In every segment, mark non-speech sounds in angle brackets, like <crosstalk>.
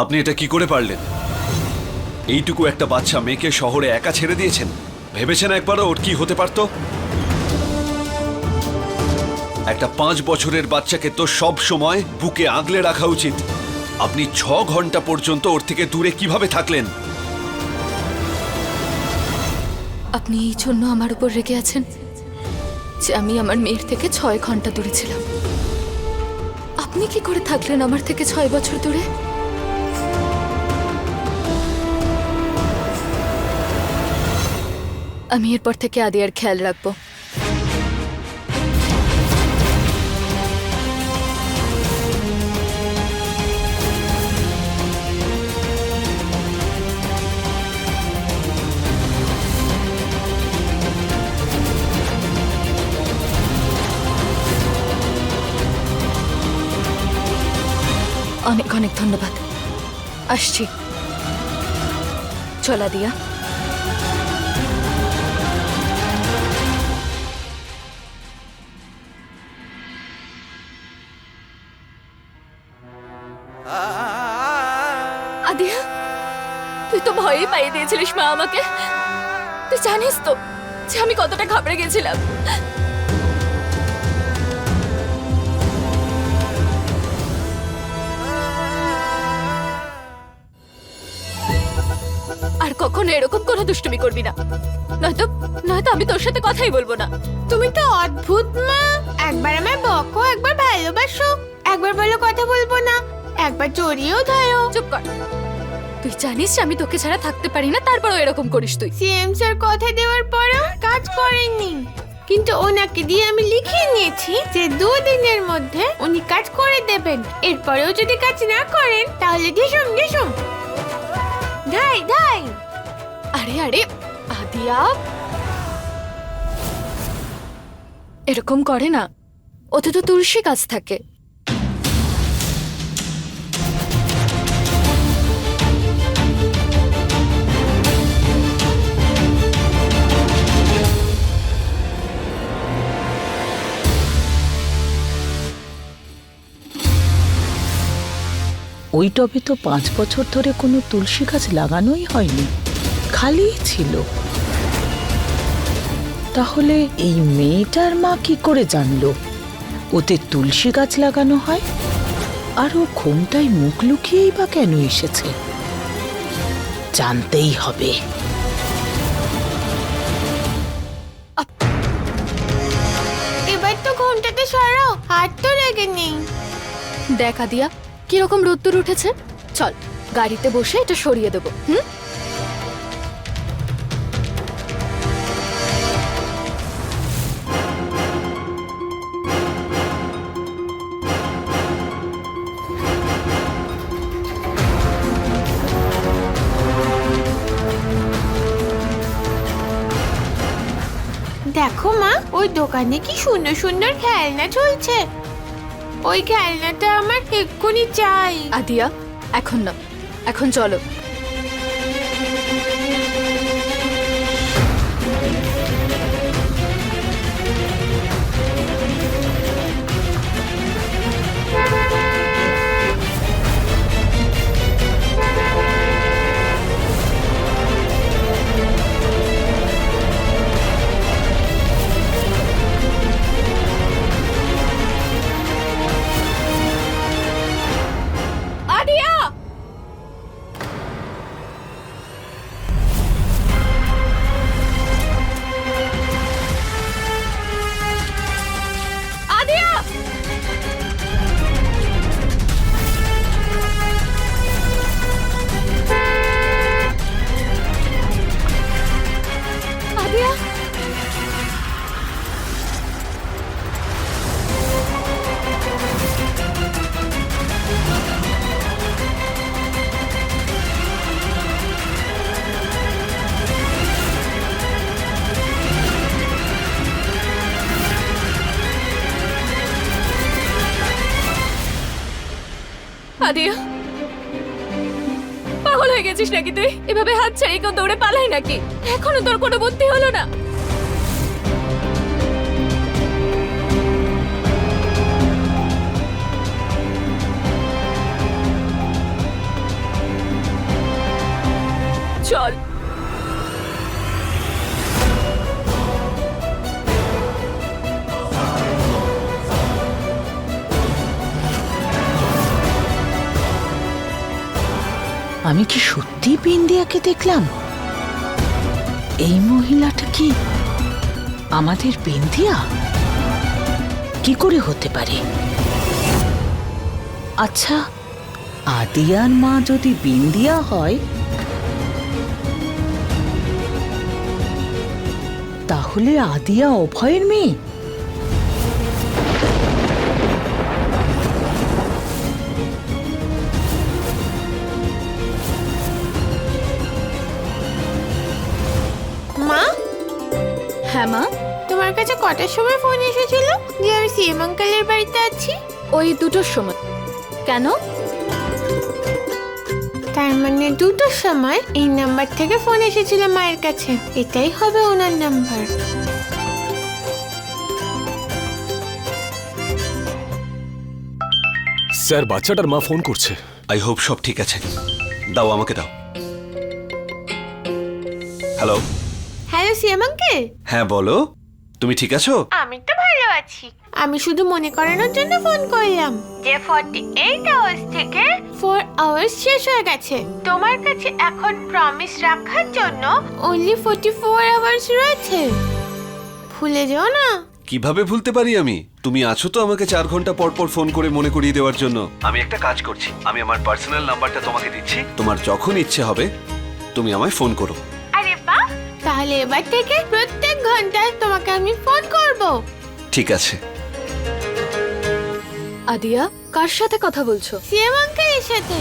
আপনি এটা কি করে পারলেন? এইটুকু একটা বাচ্চা মেয়েকে শহরে একা ছেড়ে দিয়েছেন। ভেবেছেন একবারও ওর কি হতে পারত? একটা পাঁচ বছরের বাচ্চাকে তো সব সময় বুকে আগলে রাখা উচিত। আপনি ছ ঘণ্টা পর্যন্ত ওর থেকে দূরে কীভাবে থাকলেন? আপনি এই জন্য আমার উপর রেগে আছেন যে আমি আমার মেয়ের থেকে ছয় ঘণ্টা দূরে ছিলাম। আপনি কি করে থাকলেন আমার থেকে ছয় বছর দূরে? আমি এরপর থেকে আদিয়ার খেয়াল রাখব অনেক অনেক ধন্যবাদ আসছি চলা দিয়া আদিয়া, তুই তো ভয়ই পাইয়ে দিয়েছিলিস মা আমাকে। তুই জানিস তো যে আমি কতটা ঘাবড়ে গেছিলাম। আর কখনো এরকম কোনো দুষ্টুমি করবি না। নয়তো নয়তো আমি তোর সাথে কথাই বলব না। তুমি তো অদ্ভুত মা। একবার আমায় বকো, একবার ভালোবাসো, একবার বলো কথা বলব না। একবার জড়িয়েও ধরো। চুপ কর। তুই জানিস আমি তোকে ছাড়া থাকতে পারি না তারপরও এরকম করিস তুই। সিএম স্যার কথা দেওয়ার পরও কাজ করেননি। কিন্তু ওনাকে দিয়ে আমি লিখিয়ে নিয়েছি যে দুদিনের মধ্যে উনি কাজ করে দেবেন। এরপরেও যদি কাজ না করেন তাহলে ঢিসুম ঢিসুম ধাই ধাই। আরে আরে আদিয়া। এরকম করে না। ওতে তো তুলসী গাছ থাকে। ওই টবে তো পাঁচ বছর ধরে কোনো তুলসী গাছ লাগানোই হয়নি খালিই ছিল। তাহলে এই মেয়েটার মা কি করে জানলো? ওতে তুলসী গাছ লাগানো হয়? আর ও ঘোমটায় মুখ লুকিয়েই বা কেন এসেছে? জানতেই হবে। এবার তো ঘুমটাতে সরাও হাত তো লেগে নেই। দেখ আদিয়া কীরকম রোদ্দুর উঠেছে? চল, গাড়িতে বসে এটা সরিয়ে দেবো, হুম? দেখো মা, ওই দোকানে কি সুন্দর সুন্দর খেলনা চলছে। ওই খেলনাটা আমার এক্ষুনি চাই। আদিয়া এখন না। এখন চলো। আদিও পাগল হয়ে গেছিস নাকি তুই? এভাবে হাত ছাড়িয়ে কেউ দৌড়ে পালাই নাকি? এখনও তোর কোনো বুদ্ধি হলো না। চল আমি কি সত্যি বিন্দিয়াকে দেখলাম? এই মহিলাটা কি আমাদের বিন্দিয়া? কি করে হতে পারে? আচ্ছা আদিয়ার মা যদি বিন্দিয়া হয়, তাহলে আদিয়া অভয়ের মেয়ে? কাছে কটার সময় ফোন এসেছিল? যে আমি সিএম আঙ্কেলের বাড়িতে আছি। ওই দুটোর সময়। কেন? তার মানে দুটোর সময় এই নাম্বার থেকে ফোন এসেছিল মায়ের কাছে। এটাই হবে ওনার নাম্বার। স্যার বাচ্চাটার মা ফোন করছে। আই হোপ সব ঠিক আছে। দাও আমাকে দাও। হ্যালো? Hello CM uncle? হ্যাঁ বলো। তুমি ঠিক আছো? আমি তো ভালো আছি। আমি শুধু মনে করানোর জন্য ফোন করলাম। যে ফর্টি এইট আওয়ার্স থেকে ফোর আওয়ার্স শেষ হয়ে গেছে। তোমার কাছে এখন প্রমিস রাখার জন্য অনলি ফোর্টি ফোর আওয়ার্স রয়েছে। ভুলে যেও না। কীভাবে ভুলতে পারি আমি? তুমি আছো তো আমাকে চার ঘণ্টা পর পর ফোন করে মনে করিয়ে দেওয়ার জন্য। আমি একটা কাজ করছি। আমি আমার পার্সোনাল নাম্বারটা তোমাকে দিচ্ছি। তোমার যখন ইচ্ছে হবে তুমি আমায় ফোন করো। আরে বাহ! তাহলে এবার থেকে প্রত্যেক ঘন্টায় তোমাকে আমি ফোন করব। ঠিক আছে। আদিয়া কার সাথে কথা বলছো? সিএম আঙ্কেলের সাথে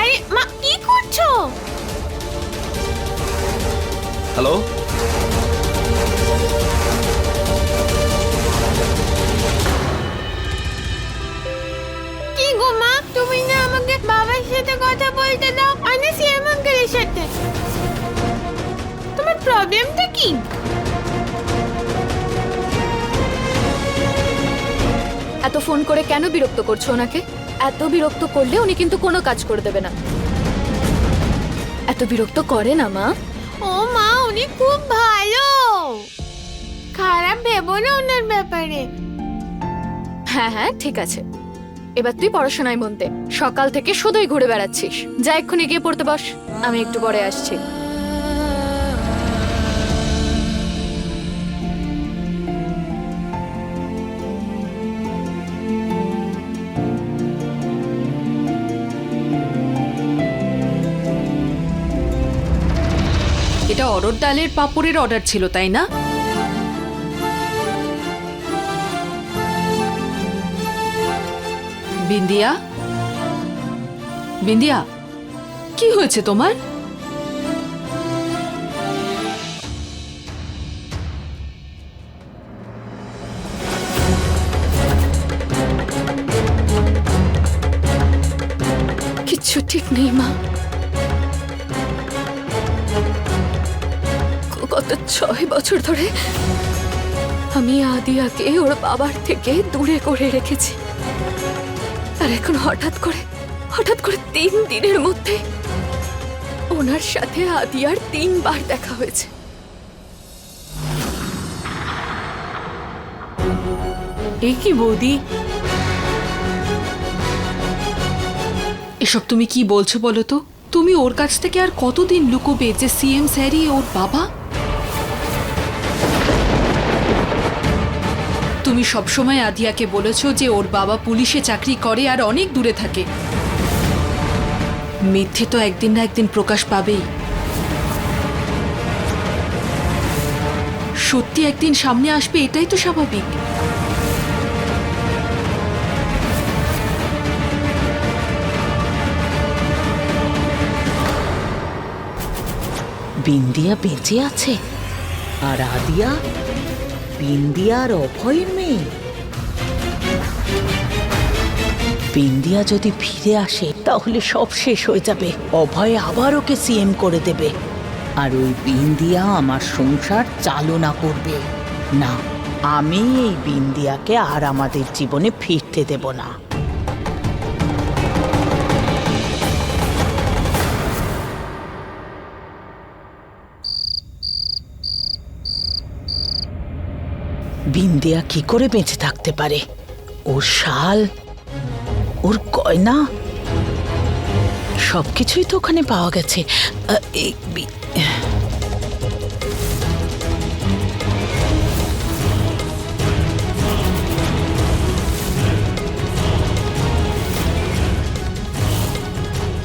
আরে মা কি করছ? হ্যালো কি গো মা তুমি না আমাকে বাবার সাথে কথা বলতে দাও আর না সিএম আঙ্কেলের সাথে। তোমার প্রবলেমটা কি? এত ফোন করে কেন বিরক্ত করছ ওনাকে? এত বিরক্ত করলে উনি কিন্তু কোনো কাজ করে দেবে না। এত বিরক্ত করে না মা? ও মা উনি খুব ভালো। খারাপ ভেবো না ওনার ব্যাপারে। হ্যাঁ হ্যাঁ ঠিক আছে। এবার তুই পড়াশোনায় মন সকাল থেকে শুধুই ঘুরে বেড়াচ্ছিস। যা এক্ষুনি গিয়ে পড়তে বস। আমি একটু পরে আসছি। এটা অরড় ডালের পাপড়ের অর্ডার ছিল, তাই না? বিন্দিয়া? বিন্দিয়া, কি হয়েছে তোমার? কিচ্ছু ঠিক নেই, মা। গত ছয় বছর ধরে আমি আদিয়াকে ওর বাবার থেকে দূরে করে রেখেছি। আর এখন হঠাৎ করে হঠাৎ করে তিন দিনের মধ্যে ওনার সাথে আদিয়ার তিনবার দেখা হয়েছে। এ কি বৌদি? এসব তুমি কি বলছো বলো তো? তুমি ওর কাছ থেকে আর কতদিন লুকোবে যে সিএম স্যারই ওর বাবা? তুমি সবসময় আদিয়াকে বলেছ যে ওর বাবা পুলিশে চাকরি করে আর অনেক দূরে থাকে। মিথ্যে তো একদিন না একদিন প্রকাশ পাবেই। সত্যি একদিন সামনে আসবে এটাই তো স্বাভাবিক। বিন্দিয়া বেঁচে আছে। আর আদিয়া বিন্দিয়ার অভয়ের মেয়ে। বিন্দিয়া যদি ফিরে আসে, তাহলে সব শেষ হয়ে যাবে। অভয় আবার ওকে সিএম করে দেবে। আর ওই বিন্দিয়া আমার সংসার চালনা করবে। না, আমি এই বিন্দিয়াকে আর আমাদের জীবনে ফিরতে দেব না। বিন্দিয়া কি করে বেঁচে থাকতে পারে? ওর শাল? ওর গয়না? সবকিছুই তো ওখানে পাওয়া গেছে।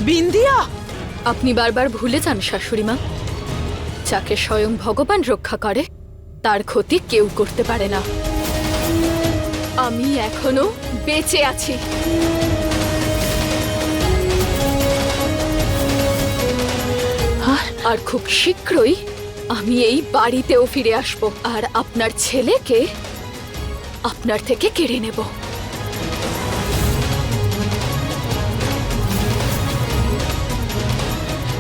বিন্দিয়া! আপনি বারবার ভুলে যান শাশুড়ি মা যাকে স্বয়ং ভগবান রক্ষা করে তার ক্ষতি কেউ করতে পারে না। আমি এখনও বেঁচে আছি। আর খুব শীঘ্রই আমি এই বাড়িতেও ফিরে আসব। আর আপনার ছেলেকে আপনার থেকে কেড়ে নেব।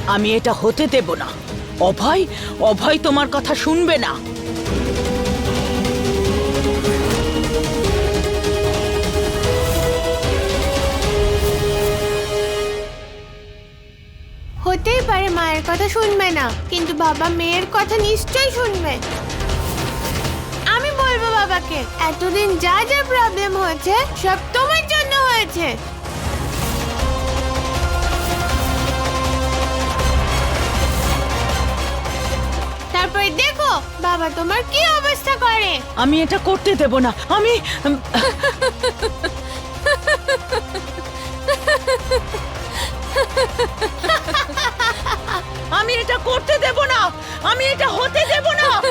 আমি এটা হতে দেব না। অভয় অভয় তোমার কথা শুনবে না। হতেই পারে মায়ের কথা শুনবে না, কিন্তু বাবা মেয়ের কথা নিশ্চয়ই শুনবে। আমি বলব বাবাকে, এতদিন যা যা প্রবলেম হয়েছে, সব তোমার জন্য হয়েছে। তারপরে দেখো, বাবা তোমার কি অবস্থা করে। আমি এটা করতে দেব না, আমি <laughs> আমি এটা করতে দেব না। আমি এটা হতে দেব না।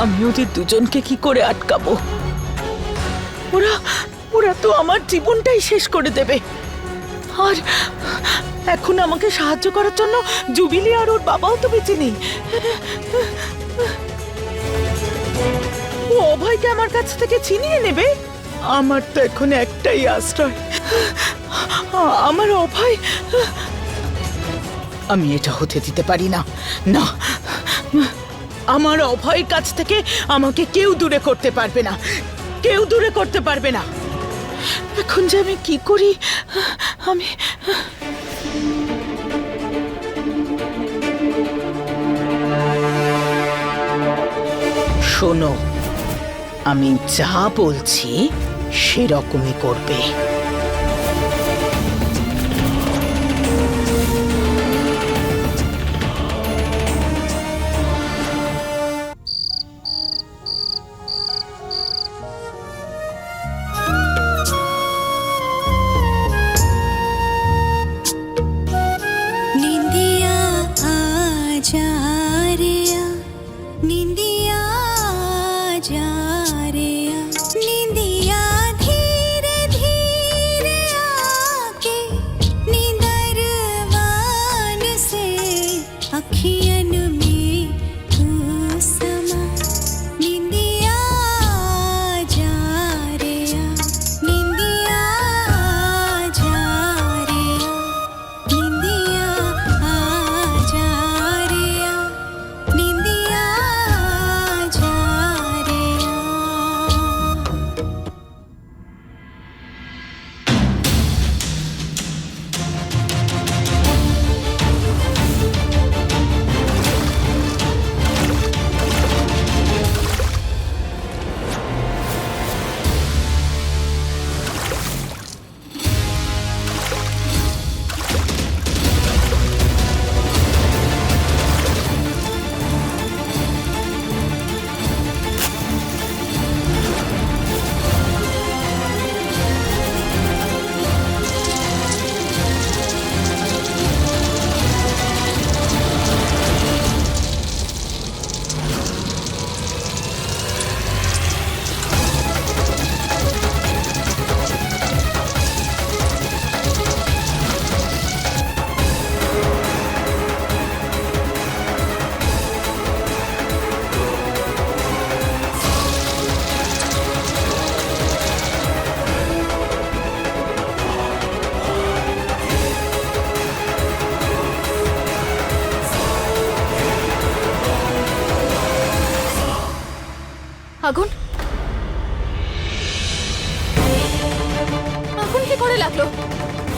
আমি ওদের দুজনকে কি করে আটকাবো? ওরা ওরা তো আমার জীবনটাই শেষ করে দেবে। আর এখন আমাকে সাহায্য করার জন্য জুবিলি আর ওর বাবাও তো বেঁচে নেই। ও অভয়কে আমার কাছ থেকে ছিনিয়ে নেবে? আমার তো এখন একটাই আশ্রয়। আমার অভয়। আমি এটা হতে দিতে পারি না। না। আমার অভয়ের কাছ থেকে আমাকে কেউ দূরে করতে পারবে না। কেউ দূরে করতে পারবে না। এখন যে আমি কি করি, আমি শোনো, আমি যা বলছি সেরকমই করবে।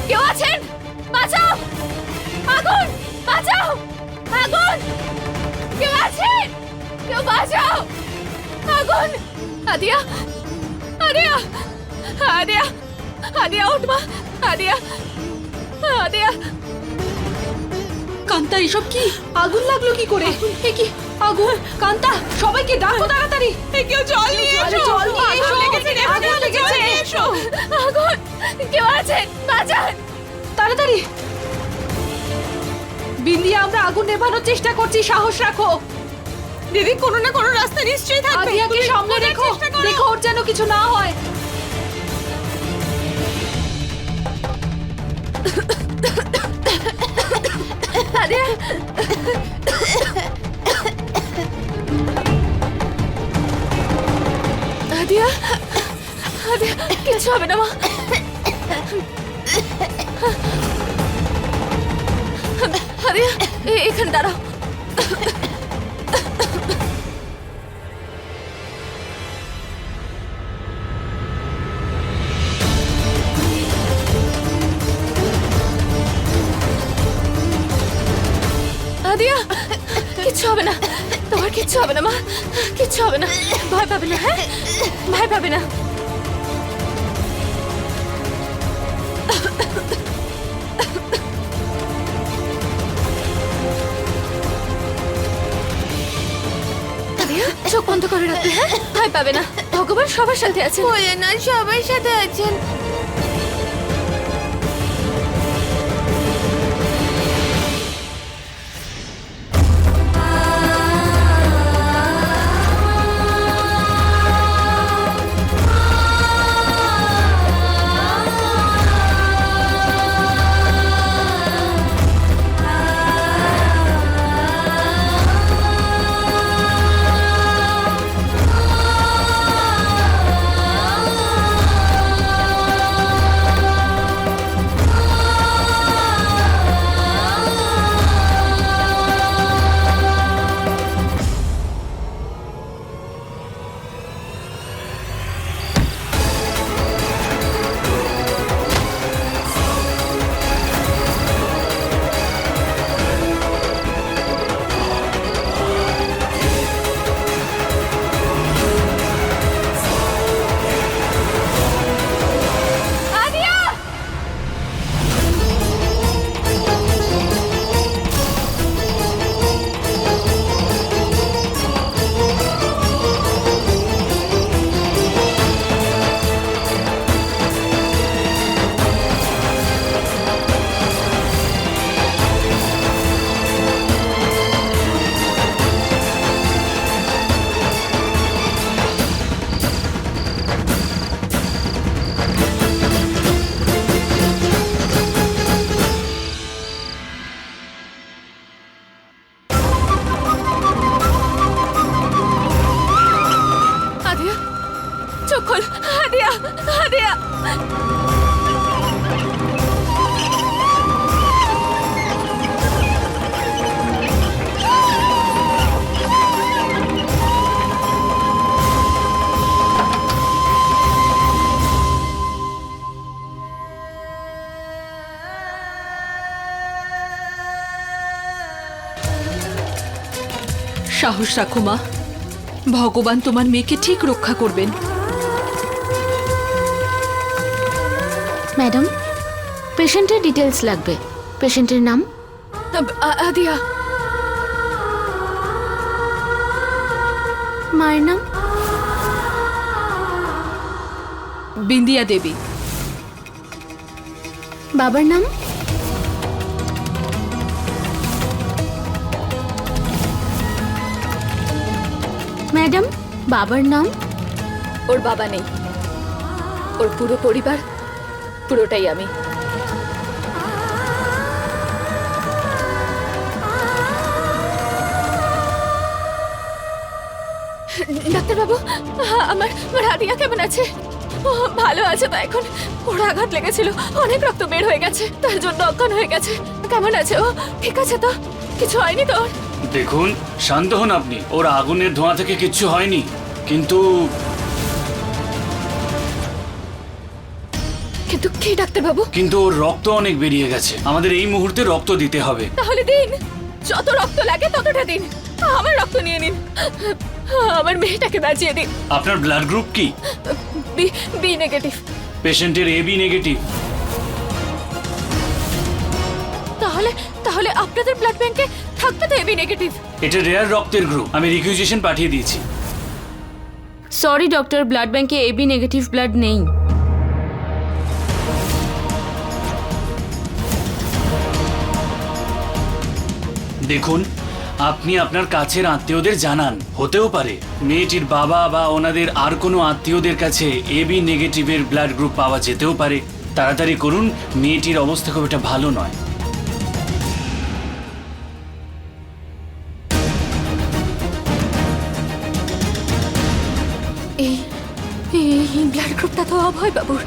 কেউ আছেন? বাঁচাও! আগুন! বাঁচাও! আগুন! কেউ আছেন? কেউ বাঁচাও! আগুন! আদিয়া! আদিয়া! আদিয়া! আদিয়া উঠ মা! আদিয়া! আদিয়া! কান্তা এসব কি? আগুন লাগল কি করে? এ কি? আগুন কান্তা সবাইকে ডাকো তাড়াতাড়ি। কেউ জল নিয়ে এসো। জল নিয়ে এসো। আগুন লেগেছে এসো। আগুন কেউ আছেন বাঁচান। তাড়াতাড়ি। বিন্দিয়া আমরা আগুন নেভানোর চেষ্টা করছি। সাহস রাখো। দিদি কোনো না কোনো রাস্তা নিশ্চয়ই থাকবে। আদিয়াকে সামনে রেখো। দেখো ওর যেন কিছু না হয়। আদিয়া আদিয়া আদিয়া কিছু হবে না মা। আদিয়া এখানে দাঁড়াও। কিচ্ছু হবে না। তোমার কিচ্ছু হবে না, মা। কিচ্ছু হবে না। ভয় পাবে না হ্যাঁ? ভয় পাবে না। চোখ বন্ধ করে রাখবে হ্যাঁ? ভয় পাবে না। ভগবান সবার সাথে আছেন। ভোলেনাথ সবার সাথে আছেন। সাহস রাখো মা। ভগবান তোমার মেয়েকে ঠিক রক্ষা করবেন। ম্যাডাম পেশেন্টের ডিটেলস লাগবে। পেশেন্টের নাম? আদিয়া। মায়ের নাম? বিন্দিয়া দেবী। বাবার নাম? ম্যাডাম বাবার নাম? ওর বাবা নেই। ওর পুরো পরিবার পুরোটাই আমি। ডাক্তারবাবু, আমার আমার হাদিয়া কেমন আছে? ভালো আছে তো এখন। ওর আঘাত লেগেছিল, অনেক রক্ত বের হয়ে গেছে, তার জন্য অজ্ঞান হয়ে গেছে। কেমন আছে ও? ঠিক আছে তো? কিছু হয়নি তো ওর? দেখুন, শান্ত হন আপনি। ওর আগুনের ধোঁয়া থেকে কিচ্ছু হয়নি। কিন্তু কিন্তু কে ডাক্তারবাবু। কিন্তু ওর রক্ত অনেক বেরিয়ে গেছে। আমাদের এই মুহূর্তে রক্ত দিতে হবে। তাহলে দিন। যত রক্ত লাগে ততটা দিন। আমার রক্ত নিয়ে নিন। আমার মেয়েটাকে বাঁচিয়ে দিন। আপনার ব্লাড গ্রুপ কি? বি বি নেগেটিভ পেশেন্টের এ বি নেগেটিভ তাহলে তাহলে আপনাদের ব্লাড ব্যাংকে থাকবে তো এবি নেগেটিভ এটা রেয়ার রক্তের গ্রুপ আমি রিকুইজিশন পাঠিয়ে দিয়েছি। সরি ডক্টর ব্লাড ব্যাংকে এবি নেগেটিভ ব্লাড নেই। দেখুন, আপনি আপনার কাছের আত্মীয়দের জানান। হতেও পারে। মেয়েটির বাবা বা ওনাদের আর কোনো আত্মীয়দের কাছে এবি নেগেটিভের ব্লাড গ্রুপ পাওয়া যেতেও পারে। তাড়াতাড়ি করুন, মেয়েটির অবস্থা খুব একটা ভালো নয়। এই ব্লাড গ্রুপটা তো অভয় বাবুর